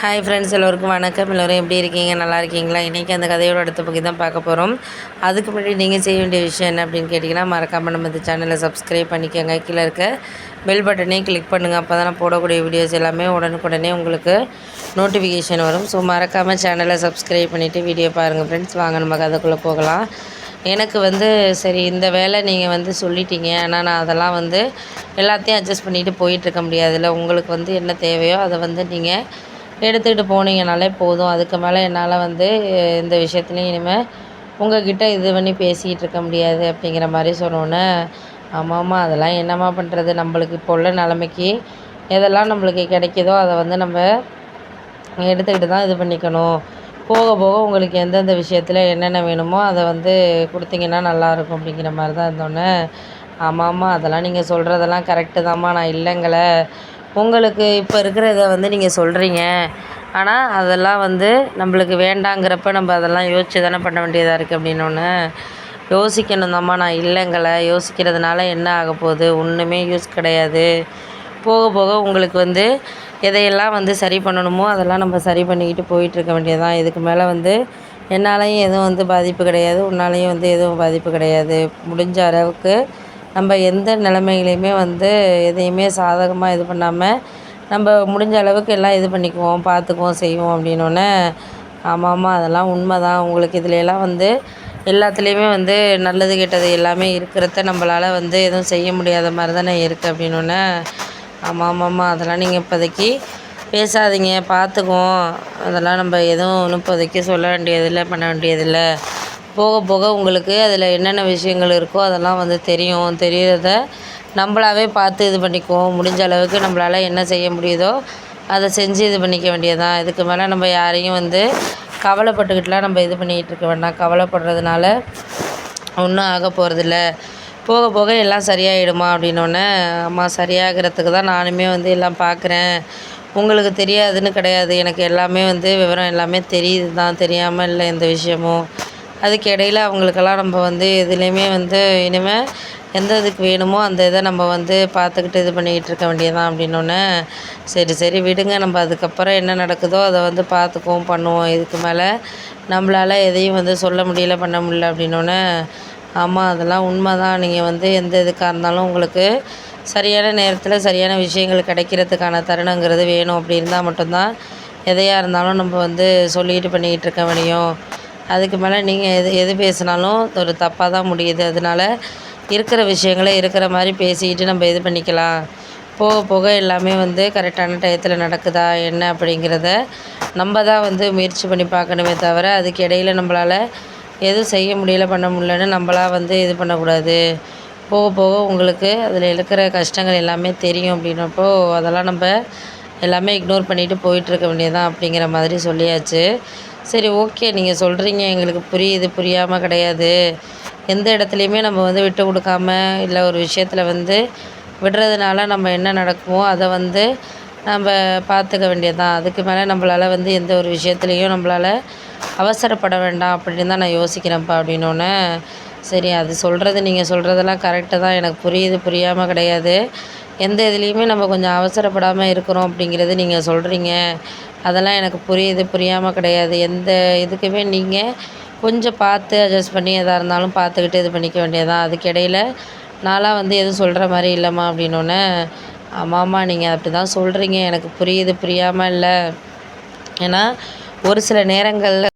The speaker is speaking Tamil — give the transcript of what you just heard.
ஹாய் ஃப்ரெண்ட்ஸ் எல்லோருக்கும் வணக்கம். எல்லோரும் எப்படி இருக்கீங்க? நல்லா இருக்கீங்களா? இன்றைக்கி அந்த கதையோட அடுத்த பகுதி தான் பார்க்க போகிறோம் அதுக்கு முன்னாடி நீங்கள் செய்ய வேண்டிய விஷயம் என்ன அப்படின்னு கேட்டிங்கன்னா மறக்காமல் நம்ம இந்த சேனலை சப்ஸ்கிரைப் பண்ணிக்கோங்க. கீழே இருக்க பெல் பட்டனையும் கிளிக் பண்ணுங்கள் அப்போ தான் நான் போடக்கூடிய வீடியோஸ் எல்லாமே உடனுக்குடனே உங்களுக்கு நோட்டிஃபிகேஷன் வரும். ஸோ மறக்காமல் சேனலை சப்ஸ்கிரைப் பண்ணிவிட்டு வீடியோ பாருங்கள் ஃப்ரெண்ட்ஸ் வாங்க நம்ம கதைக்குள்ளே போகலாம். எனக்கு வந்து சரி இந்த வேலை நீங்கள் வந்து சொல்லிட்டீங்க. ஆனால் நான் அதெல்லாம் வந்து எல்லாத்தையும் அட்ஜஸ்ட் பண்ணிவிட்டு போயிட்டுருக்க முடியாதுல்ல. உங்களுக்கு வந்து என்ன தேவையோ அதை வந்து நீங்கள் எடுத்துக்கிட்டு போனீங்கனாலே போதும். அதுக்கு மேலே என்னால் வந்து இந்த விஷயத்துலையும் இனிமேல் உங்கக்கிட்ட இது பண்ணி பேசிக்கிட்டு இருக்க முடியாது அப்படிங்கிற மாதிரி சொன்னோன்னே ஆமாம்மா அதெல்லாம் என்னம்மா பண்ணுறது நம்மளுக்கு இப்போ உள்ள நிலமைக்கி எதெல்லாம் நம்மளுக்கு கிடைக்கிதோ அதை வந்து நம்ம எடுத்துக்கிட்டு தான் இது பண்ணிக்கணும். போக போக உங்களுக்கு எந்தெந்த விஷயத்தில் என்னென்ன வேணுமோ அதை வந்து கொடுத்தீங்கன்னா நல்லாயிருக்கும் அப்படிங்கிற மாதிரி தான் இருந்தோன்னே ஆமாம்மா அதெல்லாம் நீங்கள் சொல்கிறதெல்லாம் கரெக்டு தான்மா நான் இல்லைங்களே. உங்களுக்கு இப்போ இருக்கிறத வந்து நீங்கள் சொல்கிறீங்க ஆனால் அதெல்லாம் வந்து நம்மளுக்கு வேண்டாங்கிறப்ப நம்ம அதெல்லாம் யோசித்து தானே பண்ண வேண்டியதாக இருக்குது அப்படின்னோடனே யோசிக்கணும் தாம்மா நான் இல்லைங்களை யோசிக்கிறதுனால என்ன ஆக போகுது? ஒன்றுமே யூஸ் கிடையாது. போக போக உங்களுக்கு வந்து எதையெல்லாம் வந்து சரி பண்ணணுமோ அதெல்லாம் நம்ம சரி பண்ணிக்கிட்டு போயிட்டுருக்க வேண்டியது தான் இதுக்கு மேலே வந்து என்னாலையும் எதுவும் வந்து பாதிப்பு கிடையாது. உன்னாலையும் வந்து எதுவும் பாதிப்பு கிடையாது. முடிஞ்ச அளவுக்கு நம்ம எந்த நிலமையிலையுமே வந்து எதையுமே சாதகமாக இது பண்ணாமல் நம்ம முடிஞ்ச அளவுக்கு எல்லாம் இது பண்ணிக்குவோம் பார்த்துக்குவோம் செய்வோம் அப்படின்னோடனே ஆமாம்மா அதெல்லாம் உண்மை தான் உங்களுக்கு இதுலலாம் வந்து எல்லாத்துலேயுமே வந்து நல்லது கெட்டது எல்லாமே இருக்கிறத நம்மளால் வந்து எதுவும் செய்ய முடியாத மாதிரி தானே இருக்குது அப்படின்னோடனே ஆமாம் ஆமாம்மா அதெல்லாம் நீங்கள் இப்போதைக்கு பேசாதீங்க பார்த்துக்குவோம் அதெல்லாம் நம்ம எதுவும் ஒன்றும் இப்போதைக்கு சொல்ல வேண்டியதில்லை பண்ண வேண்டியதில்லை. போக போக உங்களுக்கு அதில் என்னென்ன விஷயங்கள் இருக்கோ அதெல்லாம் வந்து தெரியும் தெரியிறத நம்மளாவே பார்த்து இது பண்ணிக்குவோம். முடிஞ்ச அளவுக்கு நம்மளால் என்ன செய்ய முடியுதோ அதை செஞ்சு இது பண்ணிக்க வேண்டியதுதான். இதுக்கு மேலே நம்ம யாரையும் வந்து கவலைப்பட்டுக்கிட்டுலாம் நம்ம இது பண்ணிக்கிட்டு இருக்க வேண்டாம். கவலைப்படுறதுனால ஒன்றும் ஆக போகிறதில்ல போக போக எல்லாம் சரியாயிடுமா அப்படின்னோடனே அம்மா சரியாகிறதுக்கு தான் நானுமே வந்து எல்லாம் பார்க்குறேன். உங்களுக்கு தெரியாதுன்னு கிடையாது. எனக்கு எல்லாமே வந்து விவரம் எல்லாமே தெரியுது தான் தெரியாமல் இல்லை எந்த விஷயமும். அதுக்கு இடையில் அவங்களுக்கெல்லாம் நம்ம வந்து எதுலேயுமே வந்து இனிமேல் எந்த இதுக்கு வேணுமோ அந்த இதை நம்ம வந்து பார்த்துக்கிட்டு இது பண்ணிக்கிட்டு இருக்க வேண்டியது தான் அப்படின்னோடனே சரி சரி விடுங்க. நம்ம அதுக்கப்புறம் என்ன நடக்குதோ அதை வந்து பார்த்துக்குவோம் பண்ணுவோம். இதுக்கு மேலே நம்மளால் எதையும் வந்து சொல்ல முடியல பண்ண முடியல அப்படின்னோடனே ஆமாம் அதெல்லாம் உண்மை தான் நீங்கள் வந்து எந்த இதுக்காக இருந்தாலும் உங்களுக்கு சரியான நேரத்தில் சரியான விஷயங்கள் கிடைக்கிறதுக்கான தருணங்கிறது வேணும். அப்படி இருந்தால் மட்டும்தான் எதையாக இருந்தாலும் நம்ம வந்து சொல்லிக்கிட்டு பண்ணிக்கிட்டு இருக்க முடியும். அதுக்கு மேலே நீங்கள் எது எது பேசினாலும் ஒரு தப்பாக தான் முடியுது. அதனால இருக்கிற விஷயங்களை இருக்கிற மாதிரி பேசிக்கிட்டு நம்ம இது பண்ணிக்கலாம். போக போக எல்லாமே வந்து கரெக்டான டயத்தில் நடக்குதா என்ன அப்படிங்கிறத நம்ம தான் வந்து முயற்சி பண்ணி பார்க்கணுமே தவிர அதுக்கு இடையில நம்மளால் எதுவும் செய்ய முடியல பண்ண முடியலன்னு நம்மளா வந்து இது பண்ணக்கூடாது. போக போக உங்களுக்கு அதில் இருக்கிற கஷ்டங்கள் எல்லாமே தெரியும் அப்படின்னப்போ அதெல்லாம் நம்ம எல்லாமே இக்னோர் பண்ணிவிட்டு போயிட்டுருக்க வேண்டியது தான் அப்படிங்கிற மாதிரி சொல்லியாச்சு. சரி ஓகே. நீங்கள் சொல்கிறீங்க எங்களுக்கு புரியுது. புரியாமல் கிடையாது. எந்த இடத்துலையுமே நம்ம வந்து விட்டு கொடுக்காம இல்லை ஒரு விஷயத்தில் வந்து விடுறதுனால நம்ம என்ன நடக்குமோ அதை வந்து நம்ம பார்த்துக்க வேண்டியது தான் அதுக்கு மேலே நம்மளால் வந்து எந்த ஒரு விஷயத்துலையும் நம்மளால அவசரப்பட வேண்டாம் அப்படின்னு தான் நான் யோசிக்கிறேன்ப்பா அப்படின்னோடனே சரி அது சொல்கிறது நீங்கள் சொல்கிறதெல்லாம் கரெக்டு தான். எனக்கு புரியுது. புரியாமல் கிடையாது. எந்த இதுலேயுமே நம்ம கொஞ்சம் அவசரப்படாமல் இருக்கிறோம் அப்படிங்கிறது நீங்கள் சொல்கிறீங்க அதெல்லாம் எனக்கு புரியுது புரியாமல் கிடையாது. எந்த இதுக்குமே நீங்கள் கொஞ்சம் பார்த்து அட்ஜஸ்ட் பண்ணி எதாக இருந்தாலும் பார்த்துக்கிட்டு இது பண்ணிக்க வேண்டியதான் அதுக்கிடையில் அதுக்கு நான்லாம் வந்து எதுவும் சொல்கிற மாதிரி இல்லைம்மா அப்படின்னோடனே ஆமாம்மா நீங்கள் அப்படி தான் சொல்கிறீங்க எனக்கு புரியுது புரியாமல் இல்லை. ஏன்னா ஒரு சில நேரங்களில்